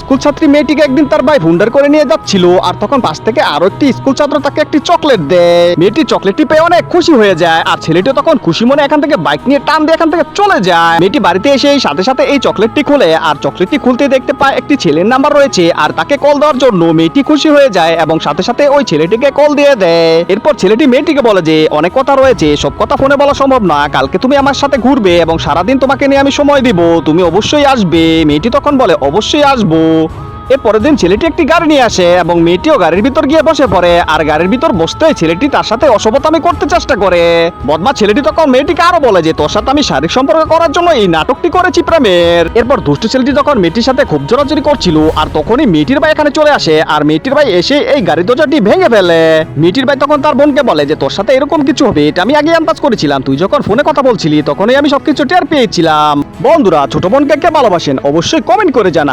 School ছাত্রী মেয়েটিকে একদিন তার ভাই ভুন্ডার করে নিয়ে যাচ্ছিল, আর তখন পাশ থেকে আরও একটি স্কুল ছাত্র তাকে একটি চকলেট দেয়। মেয়েটি চকলেটটি পেয়ে অনেক খুশি হয়ে যায়, আর ছেলেটি তখন খুশি মনে এখান থেকে বাইক নিয়ে টান দিয়ে এখান থেকে চলে যায়। মেয়েটি বাড়িতে এসে সাথে সাথে এই চকলেটটি খুলে, আর চকলেটটি খুলতে দেখতে পায় একটি ছেলের নাম্বার রয়েছে, আর তাকে কল দেওয়ার জন্য মেয়েটি খুশি হয়ে যায় এবং সাথে সাথে ওই ছেলেটিকে কল দিয়ে দেয়। এরপর ছেলেটি মেয়েটিকে বলে যে, অনেক কথা রয়েছে, সব কথা ফোনে বলা সম্ভব না, কালকে তুমি আমার সাথে ঘুরবে এবং সারাদিন তোমাকে নিয়ে আমি সময় দিব, তুমি অবশ্যই আসবে। মেয়েটি তখন বলে, অবশ্যই আসব। এর পরের দিন ছেলেটি একটি গাড়ি নিয়ে আসে এবং মেয়েটিও গাড়ির ভিতর গিয়ে বসে পড়ে আর গাড়ির ভিতর বসতে ছেলেটি তার সাথে অসভ্যতামি করতে চেষ্টা করে। বদমা, ছেলেটি তখন মেয়েটিকে আরও বলে যে, তোর সাথে আমি শারীরিক সম্পর্ক করার জন্য এই নাটকটি করেছি প্রেমের। এরপর দুষ্ট ছেলেটি যখন মেয়েটির সাথে খুব জোরাজোরি করছিল আর তখনই মেয়েটির ভাই এখানে চলে আসে আর মেয়েটির ভাই এসে এই গাড়ি দরজাটি ভেঙে ফেলে। মেয়েটির ভাই তখন তার বোনকে বলে যে, তোর সাথে এরকম কিছু হবে, এটা আমি আগে আন্দাজ করেছিলাম। তুই যখন ফোনে কথা বলছিলি, তখনই আমি সবকিছু টের পেয়েছিলাম। বন্ধুরা, ছোট বোনকে কে ভালোবাসেন, অবশ্যই কমেন্ট করে জানা